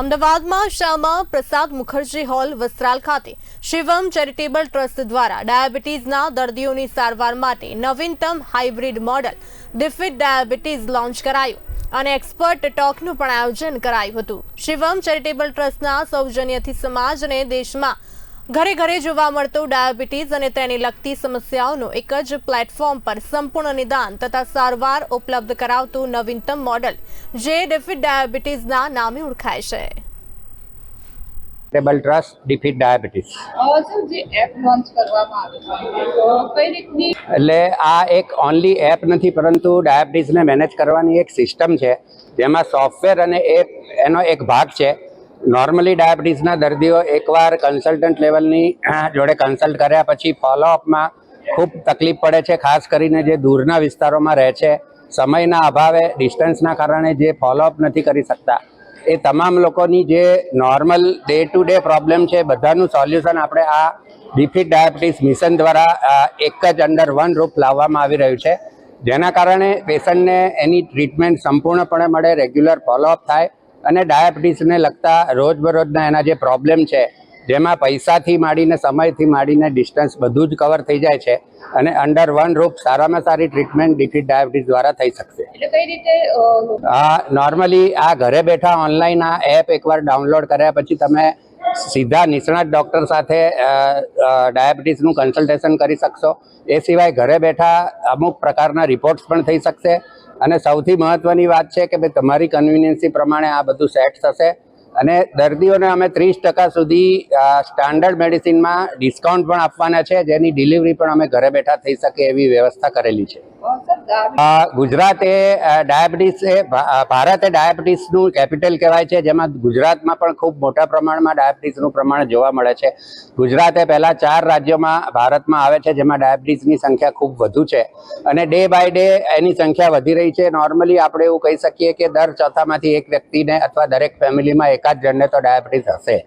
અમદાવાદમાં શ્યામા પ્રસાદ મુખર્જી હોલ વસ્ત્રાલ ખાતે Shivam charitable trust દ્વારા ડાયાબિટીસના દર્દીઓની સારવાર માટે નવીનતમ hybrid model defeat diabetes launch કરાયું અને એક્સપર્ટ ટોકનું પણ આયોજન કરાયું હતું. શિવમ ચેરિટેબલ ટ્રસ્ટના સૌજન્યથી સમાજને દેશમાં ઘરે ઘરે જોવા મળતો ડાયાબિટીસ અને તેને લગતી સમસ્યાઓનું એક જ પ્લેટફોર્મ પર સંપૂર્ણ નિદાન તથા સારવાર ઉપલબ્ધ કરાવતું નવીનતમ મોડલ જે ડિફિટ ડાયાબિટીસના નામે ઓળખાય છે. ટેબલ ટ્રસ્ટ ડિફિટ ડાયાબિટીસ જે એપ લોન્ચ કરવામાં છે તો કઈ રીતની એટલે આ એક ઓનલી એપ નથી પરંતુ ડાયાબિટીસને મેનેજ કરવાની એક સિસ્ટમ છે જેમાં સોફ્ટવેર અને એપ એનો એક ભાગ છે. નોર્મલી ડાયાબિટીસના દર્દીઓ એકવાર કન્સલ્ટન્ટ લેવલની જોડે કન્સલ્ટ કર્યા પછી ફોલોઅપમાં ખૂબ તકલીફ પડે છે, ખાસ કરીને જે દૂરના વિસ્તારોમાં રહે છે. સમયના અભાવે ડિસ્ટન્સના કારણે જે ફોલોઅપ નથી કરી શકતા. એ તમામ લોકોની જે normal day to day problem છે, બધાનું સોલ્યુશન આપણે આ ડિફીટ ડાયાબિટીસ મિશન દ્વારા એક જ અંડર વન રૂપ લાવવામાં આવી રહ્યું છે. જેના કારણે પેશન્ટને એની ટ્રીટમેન્ટ સંપૂર્ણપણે મળે રેગ્યુલર ફોલોઅપ થાય. અને ડાયાબિટીસને લગતા રોજબરોજના એના જે પ્રોબ્લેમ છે જેમાં પૈસાથી માંડીને સમયથી માંડીને ડિસ્ટન્સ બધું જ કવર થઈ જાય છે અને અંડર વન રૂપ સારામાં સારી ટ્રીટમેન્ટ ડિફીટ ડાયાબિટીસ દ્વારા થઈ શકશે. આ નોર્મલી આ ઘરે બેઠા ઓનલાઈન આ એપ એકવાર ડાઉનલોડ કર્યા પછી તમે સીધા નિષ્ણાત ડૉક્ટર સાથે ડાયાબિટીસનું કન્સલ્ટેશન કરી શકશો. એ સિવાય ઘરે બેઠા અમુક પ્રકારના રિપોર્ટ્સ પણ થઈ શકશે. અને સૌથી મહત્ત્વની વાત છે કે ભાઈ તમારી કન્વિનિયન્સી પ્રમાણે આ બધું સેટ થશે. અને દર્દીઓને અમે ત્રીસ ટકા સુધી સ્ટાન્ડર્ડ મેડિસિનમાં ડિસ્કાઉન્ટ પણ આપવાના છે, જેની ડિલિવરી પણ અમે ઘરે બેઠા થઈ શકે એવી વ્યવસ્થા કરેલી છે. ગુજરાત એ ડાયાબિટીસ એ ભારત ડાયાબિટીસનું કેપિટલ કહેવાય છે, જેમાં ગુજરાતમાં પણ ખૂબ મોટા પ્રમાણમાં ડાયાબિટીસનું પ્રમાણ જોવા મળે છે. ગુજરાત એ પહેલા ચાર રાજ્યોમાં ભારતમાં આવે છે, જેમાં ડાયાબિટીસની સંખ્યા ખૂબ વધુ છે. અને ડે બાય ડે એની સંખ્યા વધી રહી છે. નોર્મલી આપણે એવું કહી શકીએ કે દર ચોથામાંથી એક વ્યક્તિને અથવા દરેક ફેમિલીમાં એકાદ જણને તો ડાયાબિટીસ હશે.